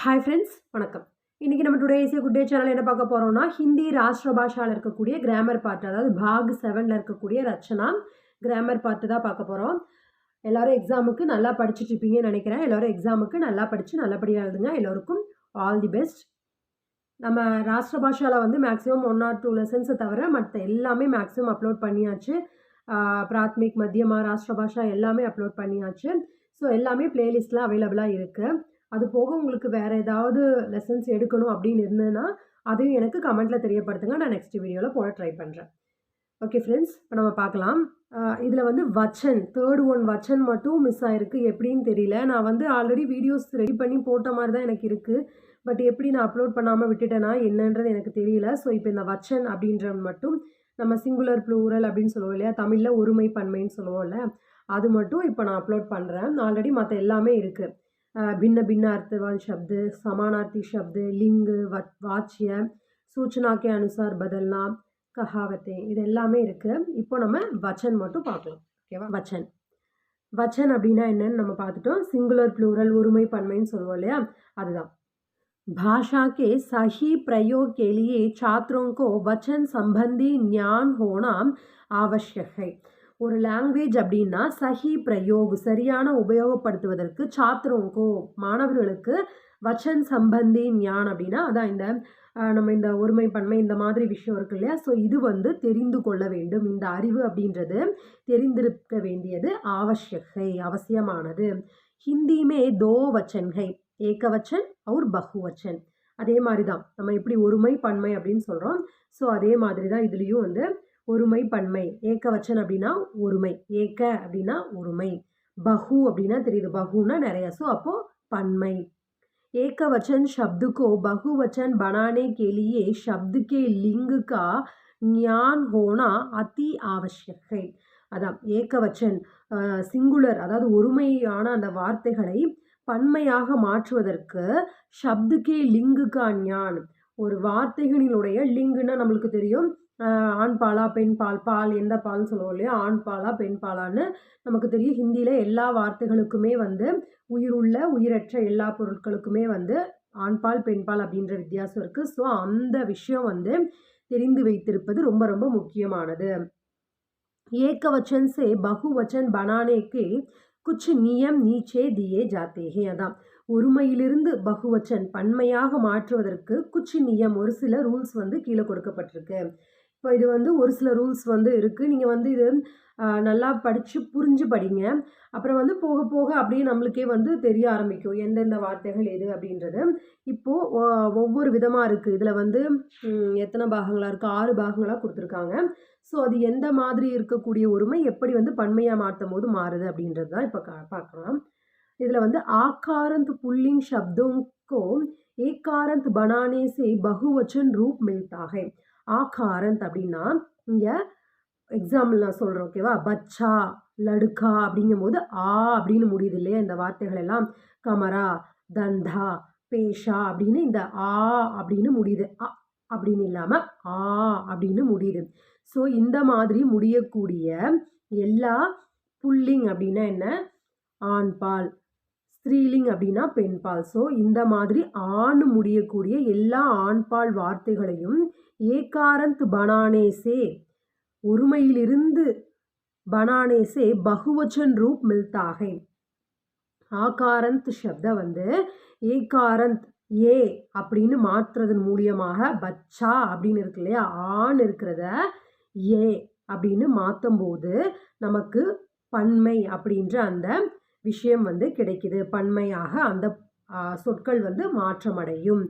Hi friends வணக்கம். இன்றைக்கி நம்ம டுடே இசை குட் டே சேனல் என்ன பார்க்க போகிறோம்னா ஹிந்தி ராஷ்டிர பாஷாவில் இருக்கக்கூடிய கிராமர் பார்ட் அதாவது பாக் செவனில் இருக்கக்கூடிய ரச்சனா கிராமர் பார்ட்டு தான் பார்க்க போகிறோம் எல்லோரும் எக்ஸாமுக்கு நல்லா படிச்சுட்டு இருப்பீங்கன்னு நினைக்கிறேன். எல்லோரும் எக்ஸாமுக்கு நல்லா படித்து நல்லபடியாக எழுதுங்க. எல்லோருக்கும் ஆல் தி பெஸ்ட் நம்ம ராஷ்டிர பாஷாவில் வந்து மேக்ஸிமம் ஒன் ஆர் டூ லெசன்ஸை தவிர மற்ற எல்லாமே மேக்ஸிமம் அப்லோட் பண்ணியாச்சு. பிராத்மிக் மத்தியமாக ராஷ்டிர பாஷா எல்லாமே அப்லோட் பண்ணியாச்சு. ஸோ எல்லாமே பிளேலிஸ்ட்டில் அவைலபிளாக இருக்குது அது போக உங்களுக்கு வேறு ஏதாவது லெசன்ஸ் எடுக்கணும் அப்படின்னு இருந்ததுன்னா அதையும் எனக்கு கமெண்ட்டில் தெரியப்படுத்துங்க. நான் நெக்ஸ்ட் வீடியோவில் போட ட்ரை பண்ணுறேன் ஓகே ஃப்ரெண்ட்ஸ் இப்போ நம்ம பார்க்கலாம். இதில் வந்து வச்சன் தேர்ட் ஒன் வச்சன் மட்டும் மிஸ் ஆகிருக்கு எப்படின்னு தெரியல. நான் வந்து ஆல்ரெடி வீடியோஸ் ரெடி பண்ணி போட்ட மாதிரி தான் எனக்கு இருக்குது பட் எப்படி நான் அப்லோட் பண்ணாமல் விட்டுட்டேனா என்னன்றது எனக்கு தெரியல. ஸோ இப்போ இந்த வச்சன் அப்படின்ற மட்டும் நம்ம சிங்குலர் ப்ளூரல் அப்படின்னு சொல்லுவோம் இல்லையா? தமிழில் ஒருமை பன்மைன்னு சொல்லுவோம்ல. அது மட்டும் இப்போ நான் அப்லோட் பண்ணுறேன் ஆல்ரெடி மற்ற எல்லாமே இருக்குது भिन्न भिन्न अर्थवान शब्द समानार्थी शब्द लिंग वत वाच्य सूचना के अनुसार बदलना கஹாவத்தே இது எல்லாமே இருக்குது இப்போ நம்ம வச்சன் மட்டும் பார்க்கலாம் ஓகேவா வச்சன் வச்சன் அப்படின்னா என்னன்னு நம்ம பார்த்துட்டோம் சிங்குலர் ப்ளூரல் ஒருமை பன்மைன்னு சொல்லுவோம் இல்லையா அதுதான் भाषा के सही प्रयोग के लिए छात्रों को वचन संबंधी ज्ञान होना आवश्यक है ஒரு லாங்குவேஜ் அப்படின்னா சஹி பிரயோக் சரியான உபயோகப்படுத்துவதற்கு சாத்திரங்கோ மாணவர்களுக்கு வச்சன் சம்பந்தி ஞான் அப்படின்னா அதான் இந்த நம்ம இந்த ஒருமை பன்மை இந்த மாதிரி விஷயம் இருக்கு இல்லையா? ஸோ இது வந்து தெரிந்து கொள்ள வேண்டும். இந்த அறிவு அப்படின்றது தெரிந்திருக்க வேண்டியது ஆவசியகை அவசியமானது. ஹிந்தியுமே தோ வச்சன்கை ஏகவச்சன் அவர் பகுவச்சன் அதே மாதிரி தான். நம்ம எப்படி ஒருமை பன்மை அப்படின்னு சொல்கிறோம் ஸோ அதே மாதிரி தான் இதுலேயும் வந்து ஒருமை பன்மை ஏக்கவச்சன் அப்படின்னா ஒருமை ஏக்க அப்படின்னா ஒருமை பஹு அப்படின்னா தெரியுது பஹுன்னா நிறைய ஸோ அப்போது பன்மை ஏக்கவச்சன் शब्द को बहुवचन बनाने के लिए शब्द के लिंग का ज्ञान होना अति आवश्यक है அதான் ஏக்கவச்சன் சிங்குலர் அதாவது ஒருமையான அந்த வார்த்தைகளை பன்மையாக மாற்றுவதற்கு ஷப்துக்கே லிங்குக்கா ஞான் ஒரு வார்த்தைகளினுடைய லிங்குன்னா நம்மளுக்கு தெரியும். ஆண் பாலா பெண் பால் பால் எந்த பால்னு சொல்லுவோம் இல்லையா? ஆண் பாலா பெண் பாலான்னு நமக்கு தெரியும். ஹிந்தியில் எல்லா வார்த்தைகளுக்குமே வந்து உயிருள்ள உயிரற்ற எல்லா பொருட்களுக்குமே வந்து ஆண் பால் பெண் பால் அப்படின்ற வித்தியாசம் இருக்குது ஸோ அந்த விஷயம் வந்து தெரிந்து வைத்திருப்பது ரொம்ப ரொம்ப முக்கியமானது. ஏக்கவச்சன் சே பகுவச்சன் பனானேக்கு குச் நியம் நீச்சே தியே ஜாத்தேகே அதான். ஒருமையிலிருந்து பகுவச்சன் பன்மையாக மாற்றுவதற்கு குச்சி நியம் ஒரு சில ரூல்ஸ் வந்து கீழே கொடுக்கப்பட்டிருக்கு. இப்போ இது வந்து ஒரு சில ரூல்ஸ் வந்து இருக்குது நீங்கள் வந்து இது நல்லா படித்து புரிஞ்சு படிங்க. அப்புறம் வந்து போக போக அப்படியே நம்மளுக்கே வந்து தெரிய ஆரம்பிக்கும். எந்தெந்த வார்த்தைகள் எது அப்படின்றது. இப்போது ஒவ்வொரு விதமாக இருக்குது இதில் வந்து எத்தனை பாகங்களாக இருக்குது ஆறு பாகங்களாக கொடுத்துருக்காங்க. ஸோ அது எந்த மாதிரி இருக்கக்கூடிய ஒருமை எப்படி வந்து பன்மையாக மாற்றும் போது மாறுது அப்படின்றது தான் இப்போ பார்க்கலாம். இதில் வந்து ஆக்காரந்த் புல்லிங் शब्दों ஏகாரந்த் பனானே से बहुवचन रूप मिलता है ஆகாரந்த் அப்படின்னா இங்கே எக்ஸாம்பிள் நான் சொல்கிறேன் ஓகேவா பச்சா லடுக்கா அப்படிங்கும் போது ஆ அப்படின்னு முடியுது இல்லையா இந்த வார்த்தைகள் எல்லாம் கமரா தந்தா பேஷா அப்படின்னு இந்த ஆ அப்படின்னு முடியுது அ அப்படின்னு இல்லாமல் ஆ அப்படின்னு முடியுது ஸோ இந்த மாதிரி முடியக்கூடிய எல்லா புல்லிங் அப்படின்னா என்ன ஆண்பால் ஸ்திரீலிங் அப்படின்னா பெண்பால் ஸோ இந்த மாதிரி ஆண் முடியக்கூடிய எல்லா ஆண்பால் வார்த்தைகளையும் ஏகாரந்த் பனானேசே ஒருமையிலிருந்து பனானேசே பகுவச்சன் ரூப் மில்தாகை. ஆகாரந்த் சப்த வந்து ஏகாரந்த் ஏ அப்படின்னு மாற்றுறதன் மூலியமாக பச்சா அப்படின்னு இருக்கு இல்லையா? ஆண் இருக்கிறத ஏ அப்படின்னு மாற்றும் போது நமக்கு பன்மை அப்படின்ற அந்த விஷயம் வந்து கிடைக்குது. பன்மையாக அந்த சொற்கள் வந்து மாற்றமடையும்.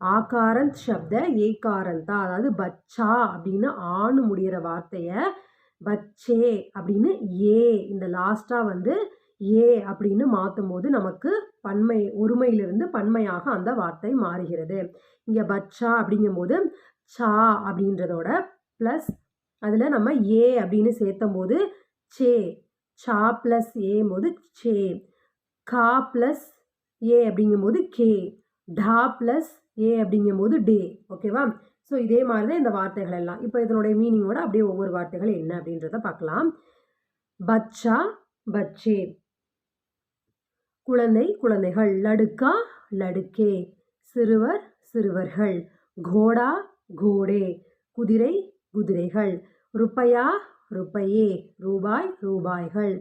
ஆகாரந்த் சப்த ஏகாரந்தா அதாவது பச்சா அப்படின்னு ஆணு முடிகிற வார்த்தையை பச்சே அப்படின்னு ஏ இந்த லாஸ்ட்டாக வந்து ஏ அப்படின்னு மாற்றும் போது நமக்கு பன்மை ஒருமையிலிருந்து பன்மையாக அந்த வார்த்தை மாறுகிறது. இங்கே பச்சா அப்படிங்கும்போது சா அப்படின்றதோட ப்ளஸ் அதில் நம்ம ஏ அப்படின்னு சேர்த்தும் போது சே சா ப்ளஸ் ஏ போது சே கா ப்ளஸ் ஏ அப்படிங்கும்போது கே. டா ப்ளஸ் ஏ அப்படிங்கும்போது டே. ஓகேவா ஸோ இதே மாதிரி தான் இந்த வார்த்தைகள் எல்லாம். இப்போ இதனுடைய மீனிங்கோட அப்படியே ஒவ்வொரு வார்த்தைகள் என்ன அப்படின்றத பார்க்கலாம். பச்சா பச்சே. குழந்தை குழந்தைகள். லடுக்கா லடுக்கே. சிறுவர் சிறுவர்கள். கோடா கோடே. குதிரை குதிரைகள். ருப்பையா ருப்பையே ரூபாய் ரூபாய்கள்.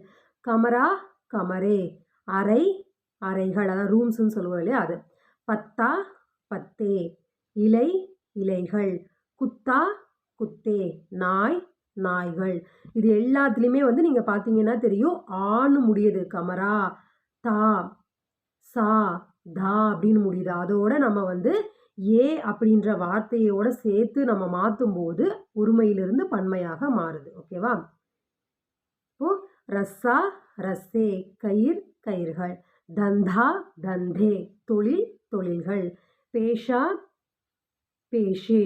கமரா கமரே. அறை அறைகள். அதாவது ரூம்ஸ்னு சொல்லுவோம் இல்லையா அது. பத்தா பத்தே. இலை இலைகள். குத்தா குத்தே. நாய் நாய்கள். இது எல்லாத்துலேயுமே வந்து நீங்கள் பார்த்தீங்கன்னா தெரியும். ஆணு முடியுது. கமரா தா சா தா அப்படின்னு முடியுது. அதோட நம்ம வந்து ஏ அப்படின்ற வார்த்தையோட சேர்த்து நம்ம மாற்றும் போது ஒருமையிலிருந்து பன்மையாக மாறுது. ஓகேவா? இப்போ ரஸ்ஸா ரஸ்ஸே கயிர் கயிர்கள். தந்தா தந்தே தொழில் தொழில்கள். பேஷா பேஷே.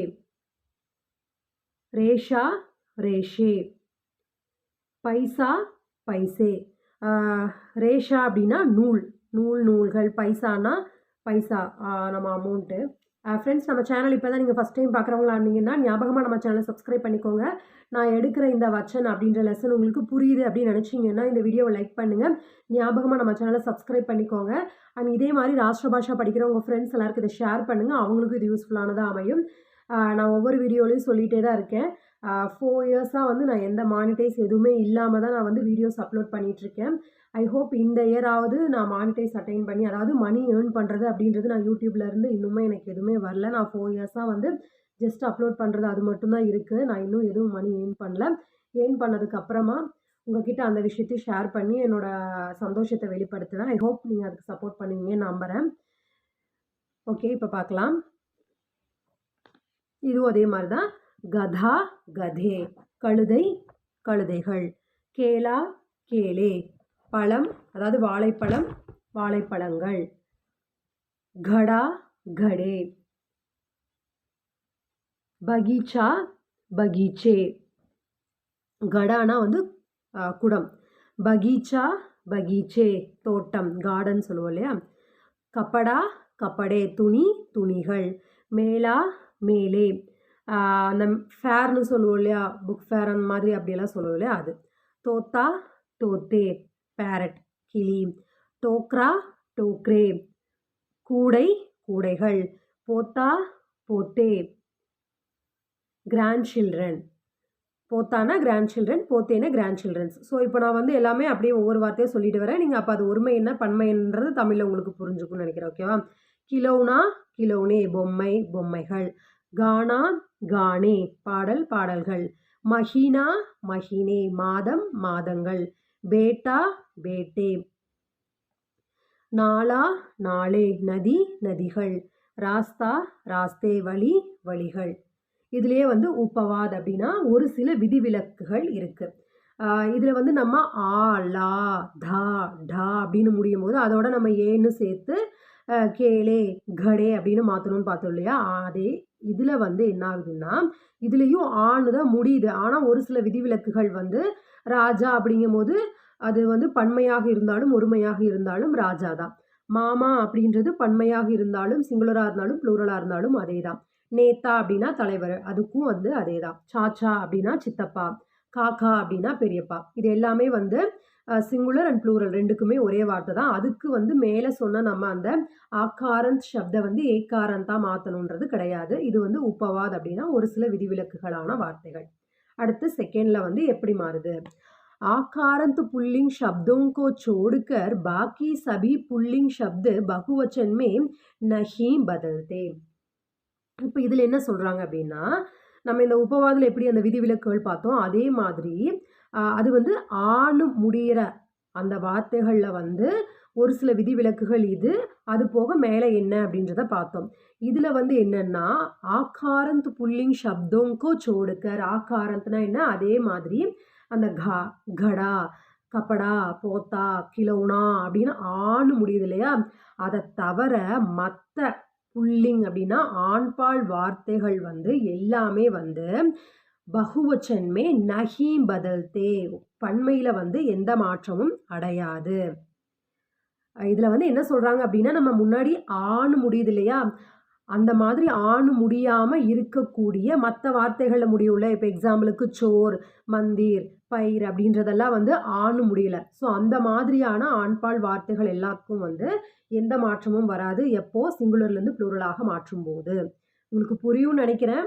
ரேஷா ரேஷே. பைசா பைசே. ரேஷா அப்படின்னா நூல். நூல் நூல்கள். பைசானா பைசா. நம்ம அமௌண்ட்டு ஃப்ரெண்ட்ஸ் நம்ம சேனல் இப்போ தான் நீங்கள் ஃபஸ்ட் டைம் பார்க்குறவங்களா இருந்தீங்கன்னா ஞாபகமாக நம்ம சேனலை சப்ஸ்கிரைப் பண்ணிக்கோங்க. நான் எடுக்கிற இந்த வச்சன் அப்படின்ற லெசன் உங்களுக்கு புரியுது அப்படின்னு நினச்சிங்கன்னா இந்த வீடியோவை லைக் பண்ணுங்கள் ஞாபகமாக நம்ம சேனலை சப்ஸ்கிரைப் பண்ணிக்கோங்க. அண்ட் இதே மாதிரி ராஷ்டிர பாஷா படிக்கிற உங்கள் ஃப்ரெண்ட்ஸ் எல்லாருக்கும் இதை ஷேர் பண்ணுங்கள் அவங்களுக்கும் இது யூஸ்ஃபுல்லானதாக அமையும். நான் ஒவ்வொரு வீடியோலையும் சொல்லிகிட்டே தான் இருக்கேன். ஃபோர் இயர்ஸாக வந்து நான் எந்த மானிட்டைஸ் எதுவுமே இல்லாமல் தான் நான் வந்து வீடியோஸ் அப்லோட் பண்ணிகிட்ருக்கேன் ஐ ஹோப் இந்த இயராவது நான் மானிட்டைஸ் அட்டைன் பண்ணி அதாவது மணி ஏர்ன் பண்ணுறது அப்படின்றது நான் யூடியூப்லேருந்து இன்னுமே எனக்கு எதுவுமே வரல. நான் ஃபோர் இயர்ஸாக வந்து ஜஸ்ட் அப்லோட் பண்ணுறது அது மட்டும்தான் இருக்குது நான் இன்னும் எதுவும் மணி ஏர்ன் பண்ணல. ஏர்ன் பண்ணதுக்கு அப்புறமா உங்ககிட்ட அந்த விஷயத்தையும் ஷேர் பண்ணி என்னோடய சந்தோஷத்தை வெளிப்படுத்துவேன். ஐ ஹோப் நீங்கள் அதுக்கு சப்போர்ட் பண்ணுவீங்கன்னு நம்புகிறேன் ஓகே இப்போ பார்க்கலாம். இதுவும் அதே மாதிரி தான் கதா கதே கழுதை கழுதைகள் கேலா கேலே பழம் அதாவது வாழைப்பழம் வாழைப்பழங்கள் கடா கடே. பகீச்சா பகீச்சே. கடானா வந்து குடம். பகீச்சா பகீச்சே தோட்டம் கார்டன் சொல்லுவோம் இல்லையா? கப்படா கப்படே துணி துணிகள் மேலா மேலே. அந்த ஃபேர்னு சொல்லுவோம் இல்லையா? புக் ஃபேர் அந்த மாதிரி அப்படியெல்லாம் சொல்லுவோம் இல்லையா? அது. தோத்தா தோத்தே பேரட் கிளி. டோக்ரா டோக்ரே கூடை கூடைகள். போத்தா போத்தே. கிராண்ட் சில்ட்ரன் போத்தானா கிராண்ட் சில்ட்ரன் போத்தேனா கிராண்ட் சில்ட்ரன்ஸ் ஸோ இப்போ நான் வந்து எல்லாமே அப்படியே ஒவ்வொரு வார்த்தையும் சொல்லிட்டு வரேன். நீங்கள் அப்போ அது ஒருமை என்ன பன்மைன்றது தமிழில் உங்களுக்கு புரிஞ்சுக்கும்னு நினைக்கிறேன் ஓகேவா கிலோனா கிலோனே பொம்மை பொம்மைகள். கானா கானே பாடல் பாடல்கள். மஹினா மஹினே மாதம் மாதங்கள். பேட்டா பேட்டே நாளா நாளே நதி நதிகள். ராஸ்தா ராஸ்தே வழி வழிகள். இதுலேயே வந்து உப்பவாத் அப்படின்னா ஒரு சில விதிவிலக்குகள் இருக்குது இதில் வந்து நம்ம ஆ லா தா டா அப்படின்னு முடியும் போது அதோட நம்ம ஏன்னு சேர்த்து கேளே கடே அப்படின்னு மாற்றணும்னு பார்த்தோம் இல்லையா? அதே இதில் வந்து என்ன ஆகுதுன்னா இதுலேயும் ஆணு தான் முடியுது. ஆனால் ஒரு சில விதிவிலக்குகள் வந்து ராஜா அப்படிங்கும்போது அது வந்து பன்மையாக இருந்தாலும் ஒருமையாக இருந்தாலும் ராஜா தான் மாமா அப்படின்றது பன்மையாக இருந்தாலும் சிங்குலராக இருந்தாலும் ப்ளூரலாக இருந்தாலும் அதே தான் நேத்தா அப்படின்னா தலைவர் அதுக்கும் வந்து அதே தான் சாச்சா அப்படின்னா சித்தப்பா காக்கா அப்படின்னா பெரியப்பா. இது எல்லாமே வந்து சிங்குலர் அண்ட் ப்ளூரல் ரெண்டுக்குமே ஒரே வார்த்தை தான் அதுக்கு வந்து மேலே சொன்ன நம்ம அந்த ஆக்காரந்த் சப்த வந்து ஏக்காரந்தா மாற்றணுன்றது கிடையாது இது வந்து உப்பவாத் அப்படின்னா ஒரு சில விதிவிலக்குகளான வார்த்தைகள் அடுத்து செகண்டில் வந்து எப்படி மாறுது आकारांत पुल्लिंग शब्दों को छोड़कर बाकी सभी पुल्लिंग शब्द बहुवचन में नहीं बदलते இப்போ இதில் என்ன சொல்கிறாங்க அப்படின்னா நம்ம இந்த உபவாதில் எப்படி அந்த விதிவிலக்குகள் பார்த்தோம் அதே மாதிரி ஆஹ், அது வந்து ஆணும் முடிகிற அந்த வார்த்தைகளில் வந்து ஒரு சில விதிவிலக்குகள் இது. அது போக மேலே என்ன அப்படின்றத பார்த்தோம். இதில் வந்து என்னென்னா ஆக்காரந்த் புல்லிங் சப்தோங்கோ சோடுக்கர். ஆக்காரந்த்னா என்ன? அதே மாதிரி அந்த கா கடா கப்படா போத்தா கிலோனா அப்படின்னு ஆணு முடியுது இல்லையா? அதை தவிர மற்ற புல்லிங் அப்படின்னா ஆண்பால் வார்த்தைகள் வந்து எல்லாமே வந்து பகுவச்சன்மே நஹி பதல்தே பன்மையில் வந்து எந்த மாற்றமும் அடையாது இதில் வந்து என்ன சொல்கிறாங்க அப்படின்னா நம்ம முன்னாடி ஆண் முடியுது இல்லையா அந்த மாதிரி ஆண் முடியாமல் இருக்கக்கூடிய மற்ற வார்த்தைகளில் முடியும்ல. இப்போ எக்ஸாம்பிளுக்கு சோர், மந்திர், பயிர் அப்படின்றதெல்லாம் வந்து ஆண் முடியல. ஸோ அந்த மாதிரியான ஆண்பால் வார்த்தைகள் எல்லாத்துக்கும் வந்து எந்த மாற்றமும் வராது. எப்போ சிங்குலர்லேருந்து ப்ளூரலாக மாற்றும் போது உங்களுக்கு புரியும்னு நினைக்கிறேன்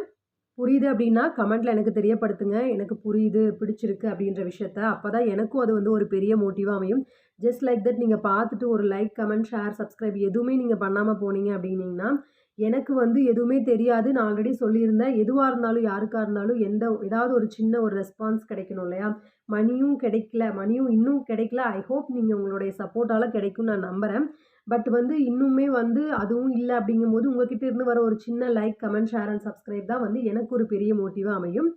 புரியுது அப்படின்னா கமெண்ட்ல எனக்கு தெரியப்படுத்துங்க. எனக்கு புரியுது, பிடிச்சிருக்கு அப்படின்ற விஷயத்த. அப்போ தான் எனக்கும் அது வந்து ஒரு பெரிய மோட்டிவாக அமையும். ஜஸ்ட் லைக் தட் நீங்கள் பார்த்துட்டு ஒரு லைக், கமெண்ட், ஷேர், சப்ஸ்கிரைப் எதுவுமே நீங்கள் பண்ணாமல் போனீங்க அப்படின்னீங்கன்னா, எனக்கு வந்து எதுவுமே தெரியாது. நான் ஆல்ரெடி சொல்லியிருந்தேன். எதுவாக இருந்தாலும், யாருக்காக இருந்தாலும் எந்த ஏதாவது ஒரு சின்ன ஒரு ரெஸ்பான்ஸ் கிடைக்கணும் இல்லையா? மணியும் கிடைக்கல. மணியும் இன்னும் கிடைக்கல. ஐ ஹோப் நீங்கள் உங்களுடைய சப்போர்ட்டால் கிடைக்கும்னு நான் நம்புகிறேன் பட் வந்து இன்னுமே வந்து அதுவும் இல்லை அப்படிங்கும்போது, உங்ககிட்ட இருந்து வர ஒரு சின்ன like, comment, share and subscribe தான் வந்து எனக்கு ஒரு பெரிய மோட்டிவாக அமையும்.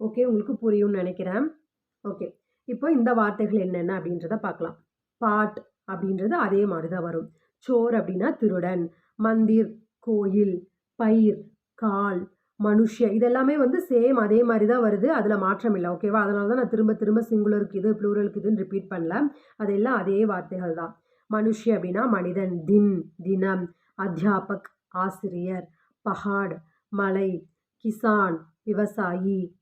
ஓகே. உங்களுக்கு புரியும்னு நினைக்கிறேன் ஓகே. இப்போ இந்த வார்த்தைகள் என்னென்ன அப்படின்றத பார்க்கலாம். பாட் அப்படின்றது அதே மாதிரி தான் வரும். சோர் அப்படின்னா திருடன். மந்திர் கோயில். பயிர் கால். மனுஷ இதெல்லாமே வந்து சேம் அதே மாதிரி தான் வருது. அதில் மாற்றம் இல்லை ஓகேவா? அதனால தான் நான் திரும்ப திரும்ப சிங்குலருக்கு இது, ப்ளூரலுக்கு இதுன்னு ரிப்பீட் பண்ணல. அதெல்லாம் அதே வார்த்தைகள் தான். மனுஷி அப்படின்னா மனிதன். தின் தினம். அத்தியாபக் ஆசிரியர். பஹாட் மலை. கிசான் விவசாயி.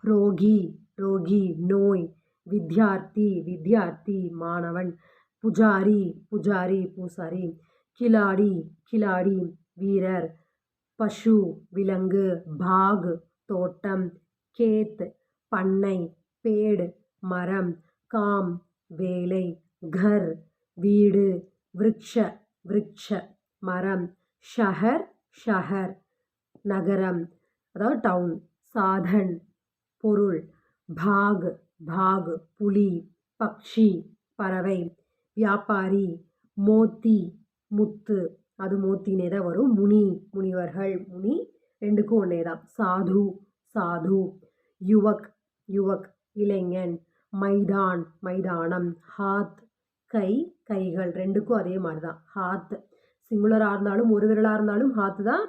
ரோகி ரோகி நோய். வித்யார்த்தி வித்யார்த்தி மாணவன். புஜாரி புஜாரி பூசாரி. கிலாடி கிலாடி வீரர். பசு விலங்கு. பாக் தோட்டம். கேத் பண்ணை. பேடு மரம். காம் வேலை. கர் வீடு. விருட்ச விருட்ச மரம். ஷஹர் ஷஹர் நகரம். அதாவது டவுன். சாதன் பொருள். பாக் பாக் புலி. பக்ஷி பறவை. வியாபாரி மோத்தி முத்து. அது மோத்தினே தான் வரும். முனி முனிவர்கள். முனி ரெண்டுக்கும் ஒன்றே தான். சாது சாது. யுவக் யுவக் இளைஞன். மைதான் மைதானம். ஹாத் கை கைகள். ரெண்டுக்கும் அதே மாதிரி தான். ஹாத் சிங்குலராக இருந்தாலும், ஒரு விரலாக இருந்தாலும் ஹாத்து தான்.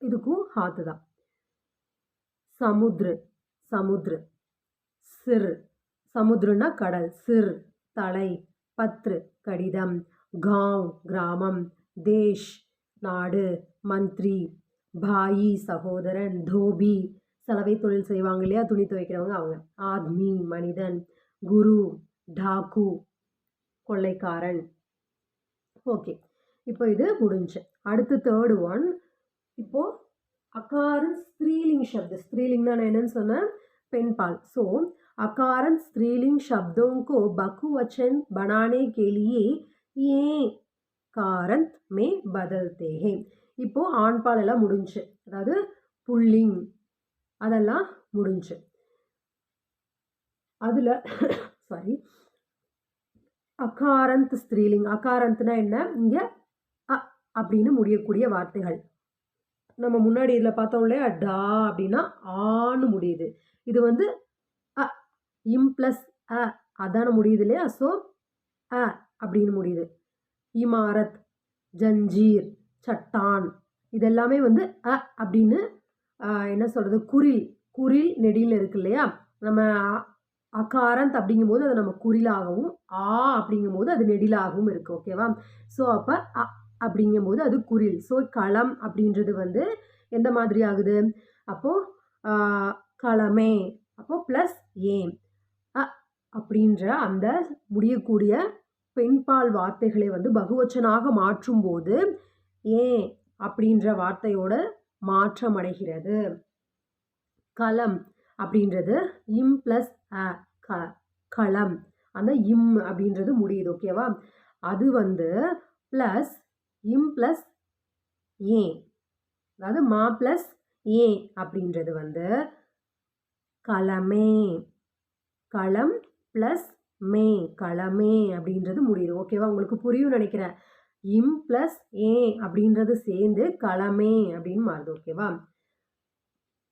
இதுக்கும் ஹாத்து தான். சமுத்ரு சமுத்ரு சிர் சமுத்ருன்னா கடல். சிர் தலை. பத்ரு கடிதம். காவ் கிராமம். தேஷ் நாடு. மந்த்ரி பாயி சகோதரன். தோபி சலவை தொழில் செய்வாங்க இல்லையா? துணி துவைக்கிறவங்க அவங்க. ஆத்மி மனிதன். குரு டாக்கு கொள்ளைக்காரன். ஓகே. இப்போ இது முடிஞ்சுச்சு. அடுத்து தேர்ட் ஒன். இப்போ अकारंत स्त्रीलिंग शब्द स्त्रीलिंगना நான் என்னன்னு சொன்னேன் பெண்பால் सो अकारंत स्त्रीलिंग शब्दों को बहुवचन बनाने के लिए ये காரந்த் மே பதல்தே ஹே இப்போ ஆண்பால் எல்லாம் முடிஞ்சு அதாவது புல்லிங் அதெல்லாம் முடிஞ்சு அதில் சாரி அகாரந்த் ஸ்திரீலிங் அகாரந்த்னா என்ன? இங்கே அ அப்படின்னு முடியக்கூடிய வார்த்தைகள். நம்ம முன்னாடி இதில் பார்த்தோம் இல்லையா? டா அப்படின்னா ஆன்னு முடியுது. இது வந்து அ இம் ப்ளஸ் அ அதான முடியுது இல்லையா? ஸோ அ அப்படின்னு முடியுது. இமாரத் ஜஞ்சீர் சட்டான். இதெல்லாமே வந்து அ அப்படின்னு என்ன சொல்கிறது குரில். குரில் நெடியில் இருக்கு இல்லையா? நம்ம அகாரந்த் அப்படிங்கும்போது அது நம்ம குறிலாகவும் ஆ அப்படிங்கும்போது அது நெடிலாகவும் இருக்குது ஓகேவா ஸோ அப்போ அ அப்படிங்கும்போது அது குரில் ஸோ களம் அப்படின்றது வந்து எந்த மாதிரி ஆகுது? அப்போது களமே. அப்போது ப்ளஸ் ஏன் அ அப்படின்ற அந்த முடியக்கூடிய பெண்பால் வார்த்தைகளை வந்து பகுவச்சனாக மாற்றும்போது ஏன் அப்படின்ற வார்த்தையோட மாற்றமடைகிறது. களம் அப்படின்றது இம் ப்ளஸ் அ க களம். அந்த இம் அப்படின்றது முடியுது ஓகேவா அது வந்து ப்ளஸ் இம் ப்ளஸ் ஏ. அதாவது மா ப்ளஸ் ஏ அப்படின்றது வந்து களமே. களம் ப்ளஸ் மே. களமே அப்படின்றது முடியுது ஓகேவா உங்களுக்கு புரியும் நினைக்கிறேன். இம் ப்ளஸ் ஏ அப்படின்றது சேர்ந்து களமே அப்படின்னு மாறுது ஓகேவா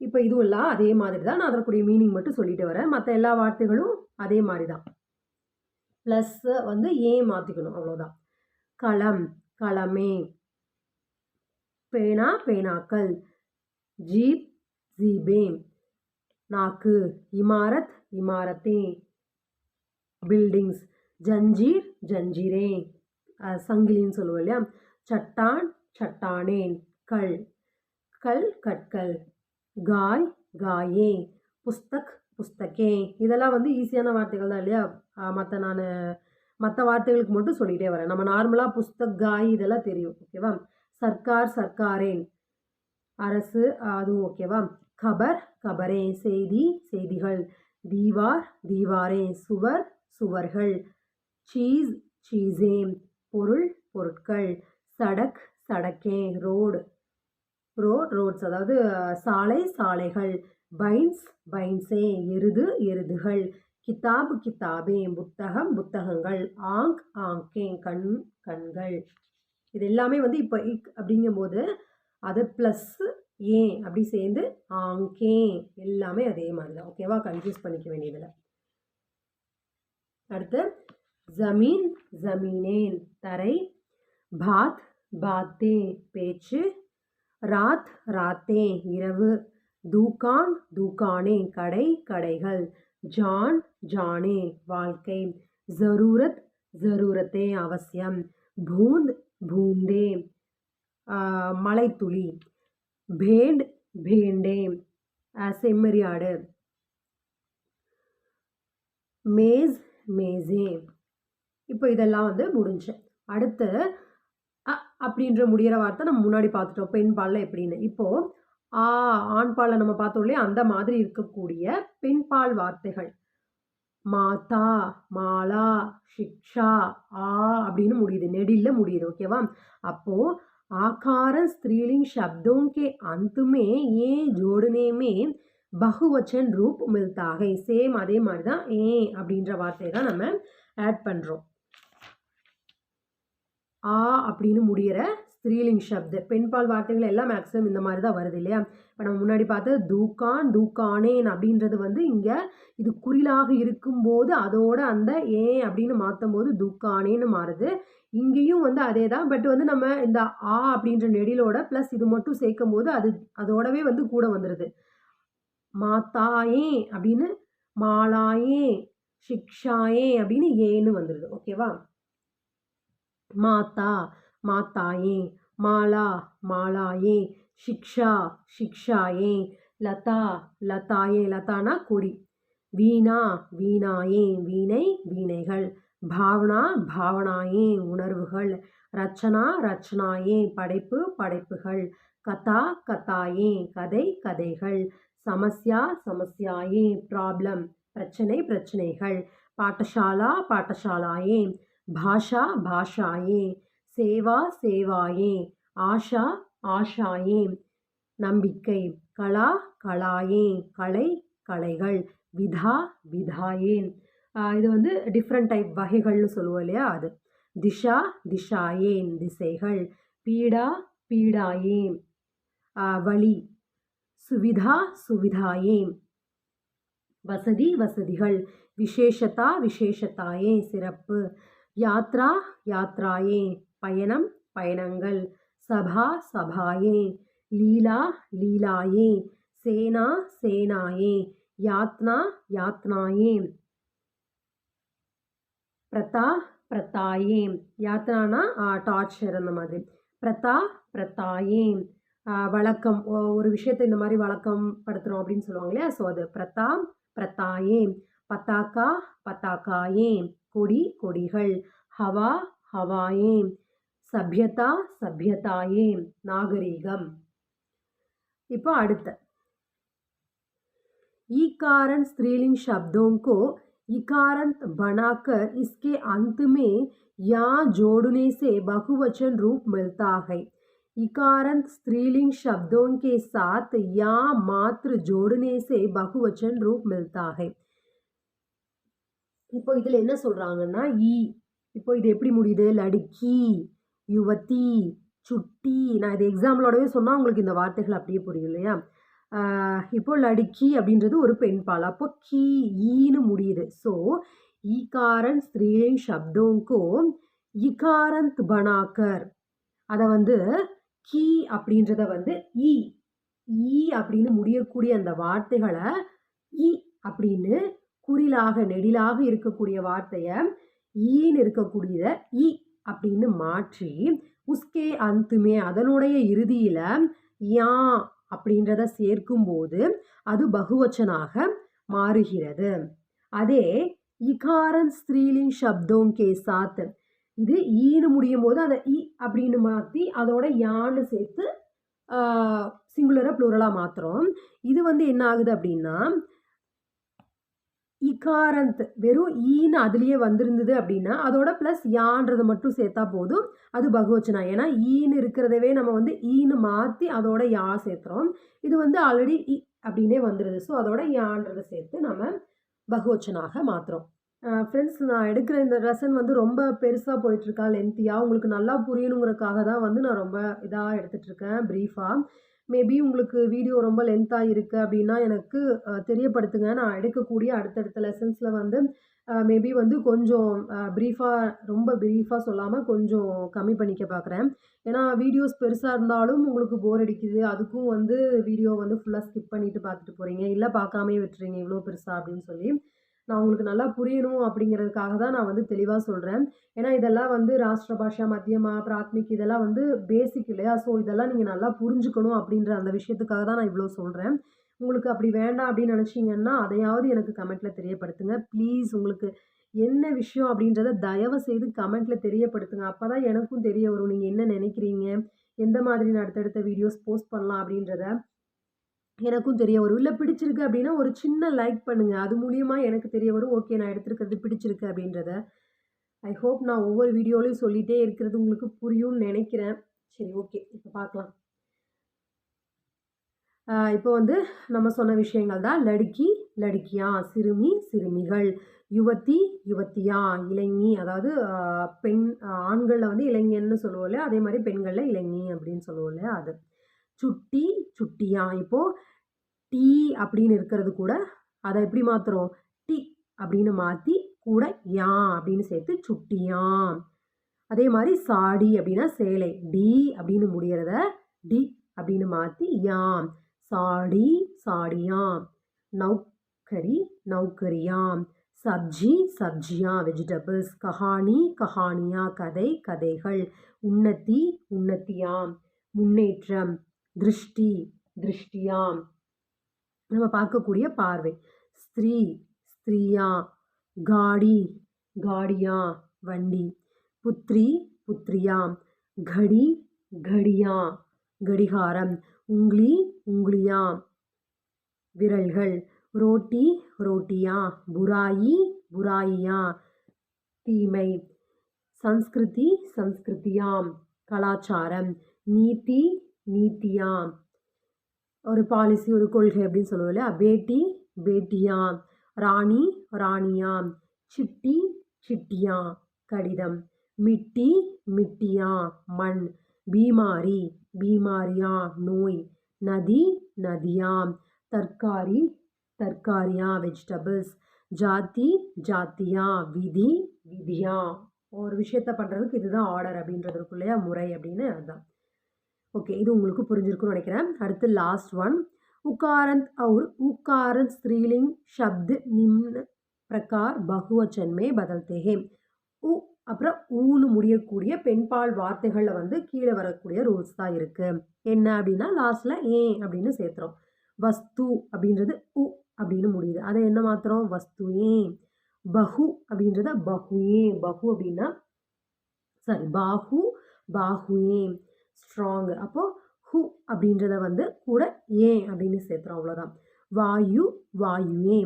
இப்போ இதுவும் இல்லை அதே மாதிரி தான் நான் அதற்குரிய மீனிங் மட்டும் சொல்லிட்டு வரேன். மற்ற எல்லா வார்த்தைகளும் அதே மாதிரி தான் ப்ளஸ் வந்து ஏ மாற்றிக்கணும் அவ்வளோதான் களம் களமே பேனா பேனாக்கள். ஜீப் ஜீபே. நாக்கு இமாரத் இமாரத்தே. பில்டிங்ஸ். ஜஞ்சீர் ஜஞ்சீரே. சங்கிலின்னு சொல்லுவோம் இல்லையா? சட்டான் சட்டானேன். கல். கல் கற்கள். காய் காயே புஸ்தக் புஸ்தகே. இதெல்லாம் வந்து ஈஸியான வார்த்தைகள் தான் இல்லையா? மற்ற நான் மற்ற வார்த்தைகளுக்கு மட்டும் சொல்லிகிட்டே வரேன். நம்ம நார்மலாக புஸ்தக் காய் இதெல்லாம் தெரியும் ஓகேவா சர்க்கார் சர்க்காரேன். அரசு அதுவும் ஓகேவா கபர் கபரே செய்தி செய்திகள். தீவார் தீவாரே சுவர் சுவர்கள். சீஸ் சீஸே. பொருள் பொருட்கள். சடக் சடக்கே. ரோடு. ரோட் ரோட்ஸ் அதாவது சாலை சாலைகள் பைன்ஸ் பைன்ஸே எருது எருதுகள் கிதாப் கிதாபே புத்தகம் புத்தகங்கள் ஆங்க் ஆங்கே கண் கண்கள். இது எல்லாமே வந்து இப்போ இக் அப்படிங்கும்போது அது ப்ளஸ்ஸு ஏன் அப்படி சேர்ந்து ஆங்கே எல்லாமே அதே மாதிரி தான் ஓகேவா கன்ஃபியூஸ் பண்ணிக்க வேண்டியதில்லை. அடுத்து ஜமீன் ஜமீனேன் தரை பாத் பாத்தே பேச்சு ராத் ராத்தே இரவு. தூக்கான் தூக்கானே கடை கடைகள். ஜான் ஜானே வாழ்க்கை. ஜரூரத் ஜரூரத்தே அவசியம். பூந்த் பூந்தே. மலைத்துளி. பேண்ட் பேண்டே. செம்மறியாடு. மேஸ் மேசே இப்போ இதெல்லாம் வந்து முடிஞ்சு. அடுத்து அப்படின்ற முடிகிற வார்த்தை நம்ம முன்னாடி பார்த்துட்டோம் பெண் பாலில் எப்படின்னு இப்போது ஆ ஆண் பாலில் நம்ம பார்த்தோம் இல்லையா அந்த மாதிரி இருக்கக்கூடிய பெண் பால் வார்த்தைகள் மாதா மாலா ஷிக்ஷா ஆ அப்படின்னு முடியுது நெடில்ல முடியுது ஓகேவா அப்போது आकार स्त्रीलिंग शब्दों के अंत में ये जोड़ने में பகுவச்சன் ரூப் மில்தாகை சேம் அதே மாதிரி தான் ஏ அப்படின்ற வார்த்தையை தான் நம்ம ஆட் பண்ணுறோம் ஆ அப்படின்னு முடிகிற ஸ்திரீலிங் சப்து. பெண்பால் வார்த்தைகள் எல்லாம் மேக்ஸிமம் இந்த மாதிரி தான் வருது இல்லையா? இப்போ நம்ம முன்னாடி பார்த்து தூக்கான் தூக்கானேன் அப்படின்றது வந்து இங்கே இது குறிலாக இருக்கும்போது அதோட அந்த ஏ அப்படின்னு மாற்றும் போது தூக்கானேன்னு மாறுது. இங்கேயும் வந்து அதே தான். பட் வந்து நம்ம இந்த ஆ அப்படின்ற நெடிலோட ப்ளஸ் இது மட்டும் சேர்க்கும் போது அது அதோடவே வந்து கூட வந்துடுது மாத்தாயே அப்படின்னு மாலாயே சிக்ஷாயே அப்படின்னு ஏன்னு வந்துடுது ஓகேவா மாதா மாத்தாயே மாலா மாலாயே சிக்ஷா சிக்ஷாயே லதா லதாயே லதானா கொடி. வீணா வீணாயே வீணை வீணைகள். பாவனா பாவனாயே உணர்வுகள். ரச்சனா ரச்சனாயே படைப்பு படைப்புகள். கதா கதாயே கதை கதைகள். சமஸ்யா சமஸ்யாயே ப்ராப்ளம் பிரச்சனை பிரச்சனைகள். பாட்டசாலா பாட்டசாலாயே பாஷா பாஷாயே சேவா சேவாயே ஆஷா ஆஷாயே. நம்பிக்கை கலா கலாயே கலை கலைகள் விதா விதாயேன் இது வந்து டிஃப்ரெண்ட் டைப் வகைகள்னு சொல்லுவோம் இல்லையா அது. திஷா திஷாயேன் திசைகள். பீடா பீடாயே. வழி சுவிதா சுவிதாயே. வசதி வசதிகள். விசேஷதா விசேஷத்தாயே சிறப்பு. யாத்ரா யாத்ராயே பயணம் பயணங்கள். சபா சபாயே லீலா லீலாயே சேனா சேனாயே யாத்னா யாத்னாயே. பிரதா பிரதாயே. யாத்ரானா டார்ச்சர் அந்த மாதிரி. பிரதா பிரதாயே. வழக்கம் ஒரு விஷயத்தை இந்த மாதிரி வழக்கம் படுத்துகிறோம் அப்படின்னு சொல்லுவாங்க இல்லையா? ஸோ அது பிரதா பிரதாயே. பத்தாக்கா பத்தாக்காயே கொடி கொடிகள் ஹவா ஹவாயே சபியதா சபியதாயே நாகரீகம் இப்போ அடுத்த ईकारण स्त्रीलिंग शब्दों को इकारंत बनाकर इसके अंत में या जोड़ने से बहुवचन रूप मिलता है इकारंत स्त्रीलिंग शब्दों के साथ या मात्र जोड़ने से बहुवचन रूप मिलता है இப்போ இதில் என்ன சொல்கிறாங்கன்னா ஈ இப்போ இது எப்படி முடியுது? லடுக்கி யுவதி சுட்டி. நான் இது எக்ஸாம்பிளோடவே சொன்னால் உங்களுக்கு இந்த வார்த்தைகள் அப்படியே புரியும் இல்லையா? இப்போ லடுக்கி அப்படின்றது ஒரு பெண் பால். அப்போ கீ ஈன்னு முடியுது. ஸோ ஈகாரன் ஸ்திரீலிங் சப்தோங்கோ இகாரந்த் பனாக்கர். அதை வந்து கீ அப்படின்றத வந்து ஈ ஈ அப்படின்னு முடியக்கூடிய அந்த வார்த்தைகளை இ அப்படின்னு குறிலாக நெடிலாக இருக்கக்கூடிய வார்த்தையை ஈன்னு இருக்கக்கூடியத இ அப்படின்னு மாற்றி உஸ்கே அந்துமே அதனுடைய இறுதியில் யா அப்படின்றத சேர்க்கும்போது அது பகுவச்சனாக மாறுகிறது. அதே இகாரன் ஸ்திரீலிங் சப்தோம் கே சாத். இது ஈன்னு முடியும் போது அதை இ அப்படின்னு மாற்றி அதோட யான்னு சேர்த்து சிங்குலரை ப்ளூரலாக மாற்றுறோம் இது வந்து என்ன ஆகுது அப்படின்னா இகாரந்த். வெறும் ஈன்னு அதுலேயே வந்திருந்தது அப்படின்னா அதோட ப்ளஸ் யான்றதை மட்டும் சேர்த்தா போதும். அது பகுவச்சனா ஏன்னா ஈன்னு இருக்கிறதவே நம்ம வந்து ஈன்னு மாற்றி அதோட யா சேர்த்துறோம். இது வந்து ஆல்ரெடி இ அப்படின்னே வந்துடுது ஸோ அதோட யான்றதை சேர்த்து நம்ம பகுவச்சனாக மாற்றுறோம் ஃப்ரெண்ட்ஸ் நான் எடுக்கிற இந்த லெசன் வந்து ரொம்ப பெருசாக போயிட்டுருக்கா லென்த்தியாக உங்களுக்கு நல்லா புரியணுங்கிறக்காக தான் வந்து நான் ரொம்ப இதாக எடுத்துகிட்ருக்கேன் ப்ரீஃபாக மேபி உங்களுக்கு வீடியோ ரொம்ப லென்த்தாக இருக்குது அப்படின்னா எனக்கு தெரியப்படுத்துங்க. நான் எடுக்கக்கூடிய அடுத்தடுத்த லெசன்ஸில் வந்து மேபி வந்து கொஞ்சம் ப்ரீஃபாக ரொம்ப ப்ரீஃபாக சொல்லாமல் கொஞ்சம் கம்மி பண்ணிக்க பார்க்குறேன் ஏன்னா வீடியோஸ் பெருசாக இருந்தாலும் உங்களுக்கு போர் அடிக்குது. அதுக்கும் வந்து வீடியோ வந்து ஃபுல்லாக ஸ்கிப் பண்ணிவிட்டு பார்த்துட்டு போகிறீங்க இல்லை பார்க்காமே விட்டுறீங்க இவ்வளோ பெருசாக அப்படின்னு சொல்லி. நான் உங்களுக்கு நல்லா புரியணும் அப்படிங்கிறதுக்காக தான் நான் வந்து தெளிவாக சொல்கிறேன் ஏன்னா இதெல்லாம் வந்து ராஷ்டிர பாஷா மத்தியமா பிராத்மிக் இதெல்லாம் வந்து பேசிக் இல்லையா? ஸோ இதெல்லாம் நீங்கள் நல்லா புரிஞ்சுக்கணும் அப்படின்ற அந்த விஷயத்துக்காக தான் நான் இவ்வளோ சொல்கிறேன் உங்களுக்கு அப்படி வேண்டாம் அப்படின்னு நினச்சிங்கன்னா அதையாவது எனக்கு கமெண்ட்டில் தெரியப்படுத்துங்க. ப்ளீஸ் உங்களுக்கு என்ன விஷயம் அப்படின்றத தயவு செய்து கமெண்ட்டில் தெரியப்படுத்துங்க. அப்போ தான் எனக்கும் தெரிய வரும். நீங்கள் என்ன நினைக்கிறீங்க? எந்த மாதிரி நான் அடுத்தடுத்த வீடியோஸ் போஸ்ட் பண்ணலாம் அப்படின்றத. எனக்கும் தெரிய வரும். இல்லை பிடிச்சிருக்கு அப்படின்னா ஒரு சின்ன லைக் பண்ணுங்கள் அது மூலியமாக எனக்கு தெரிய வரும். ஓகே நான் எடுத்துருக்கிறது பிடிச்சிருக்கு அப்படின்றத. ஐ ஹோப் நான் ஒவ்வொரு வீடியோலையும் சொல்லிகிட்டே இருக்கிறது உங்களுக்கு புரியும்னு நினைக்கிறேன். சரி ஓகே இப்போ பார்க்கலாம். இப்போ வந்து நம்ம சொன்ன விஷயங்கள் தான். லடுக்கி லடுக்கியா சிறுமி சிறுமிகள் யுவத்தி யுவத்தியா இளைஞி அதாவது பெண் ஆண்களில் வந்து இளைஞன்னு சொல்லுவோம் இல்லையா? அதே மாதிரி பெண்களில் இளைஞி அப்படின்னு சொல்லுவோம் இல்லையா? அது. சுட்டி சுட்டியா? இப்போது டீ அப்படின்னு இருக்கிறது கூட அதை எப்படி மாற்றுறோம் டி அப்படின்னு மாற்றி கூட யா அப்படின்னு சேர்த்து சுட்டியா அதே மாதிரி சாடி அப்படின்னா சேலை. டி அப்படின்னு முடிகிறத டி அப்படின்னு மாற்றி யாம். சாடி சாடியாம். நௌக்கரி நௌக்கரியாம். சப்ஜி சப்ஜியா வெஜிடபிள்ஸ் கஹானி கஹானியா கதை கதைகள். உன்னத்தி உன்னத்தியாம் முன்னேற்றம். திருஷ்டி திருஷ்டியாம். நம்ம பார்க்கக்கூடிய பார்வை. ஸ்திரீ ஸ்திரீயா காடி காடியா வண்டி. புத்ரி புத்ரியாம் கடி கடியா கடிகாரம். உங்ளி உங்ளியா விரல்கள். ரோட்டி ரோட்டியா. புராயி புராயியா. தீமை. சம்ஸ்கிருதி சம்ஸ்கிருதியாம். கலாச்சாரம். நீதி நீத்தியாம் ஒரு பாலிசி ஒரு கொள்கை அப்படின்னு சொல்லுவோம் இல்லையா? பேட்டி பேட்டியாம் ராணி ராணியாம். சிட்டி சிட்டியா கடிதம். மிட்டி மிட்டியா மண். பீமாரி பீமாரியா. நோய். நதி நதியாம். தற்காரி தற்காரியா. வெஜிடபிள்ஸ் ஜாதி ஜாத்தியா. விதி விதியா ஒரு விஷயத்த பண்ணுறதுக்கு இதுதான் ஆர்டர் அப்படின்றதுக்குள்ளேயே முறை அப்படின்னு அதுதான் ஓகே இது உங்களுக்கு புரிஞ்சிருக்கும்னு நினைக்கிறேன் அடுத்து லாஸ்ட் ஒன் உக்காரந்த் और उकारंत स्त्रीलिंग शब्द निम्न பிரகார் பகுவச்சன் மே பதல்தே ஹே உ அப்புறம் ஊன்னு முடியக்கூடிய பெண்பால் வார்த்தைகளில் வந்து கீழே வரக்கூடிய ரூல்ஸ் தான் இருக்குது என்ன அப்படின்னா லாஸ்ட்டில் ஏ அப்படின்னு சேர்த்துறோம் வஸ்து அப்படின்றது உ அப்படின்னு முடியுது அதை என்ன மாத்திரம் வஸ்து ஏ பஹு அப்படின்றத பஹு ஏ பஹு அப்படின்னா சாரி பாஹு பாஹு ஏ ஸ்ட்ராங்கு அப்போது ஹூ அப்படின்றத வந்து கூட ஏன் அப்படின்னு சேர்த்துறோம் அவ்வளோதான் வாயு வாயுவே.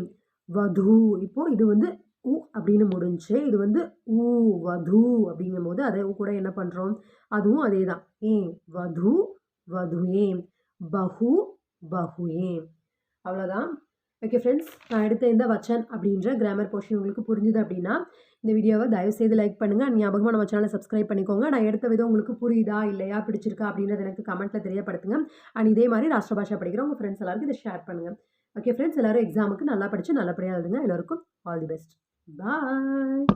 வது. இப்போது இது வந்து உ அப்படின்னு முடிஞ்சு இது வந்து ஊ வது அப்படிங்கும் போது அதை கூட என்ன பண்ணுறோம் அதுவும் அதே தான் ஏன் வது வதுயே பஹு பஹுயே அவ்வளோதான் ஓகே ஃப்ரெண்ட்ஸ் நான் எடுத்த இந்த வச்சன் அப்படின்ற கிராமர் போர்ஷன் உங்களுக்கு புரிஞ்சுது அப்படின்னா இந்த வீடியோவை தயவு செய்து லைக் பண்ணுங்கள் அண்ட் ஞாபகமாக நம்ம சேனலை சப்ஸ்கிரைப் பண்ணிக்கோங்க. நான் எடுத்த விதம் உங்களுக்கு புரியுதா இல்லையா பிடிச்சிருக்கா அப்படின்றத எனக்கு கமெண்ட்டில் தெரியப்படுத்துங்க. அண்ட் இதே மாதிரி ராஷ்டிர பாஷா படிக்கிற உங்கள் ஃப்ரெண்ட்ஸ் எல்லாருக்கும் இதை ஷேர் பண்ணுங்கள் ஓகே ஃப்ரெண்ட்ஸ் எல்லோரும் எக்ஸாமுக்கு நல்லா படித்து நல்லபடியாக எழுதுங்க. எல்லோருக்கும் ஆல் தி பெஸ்ட் பாய்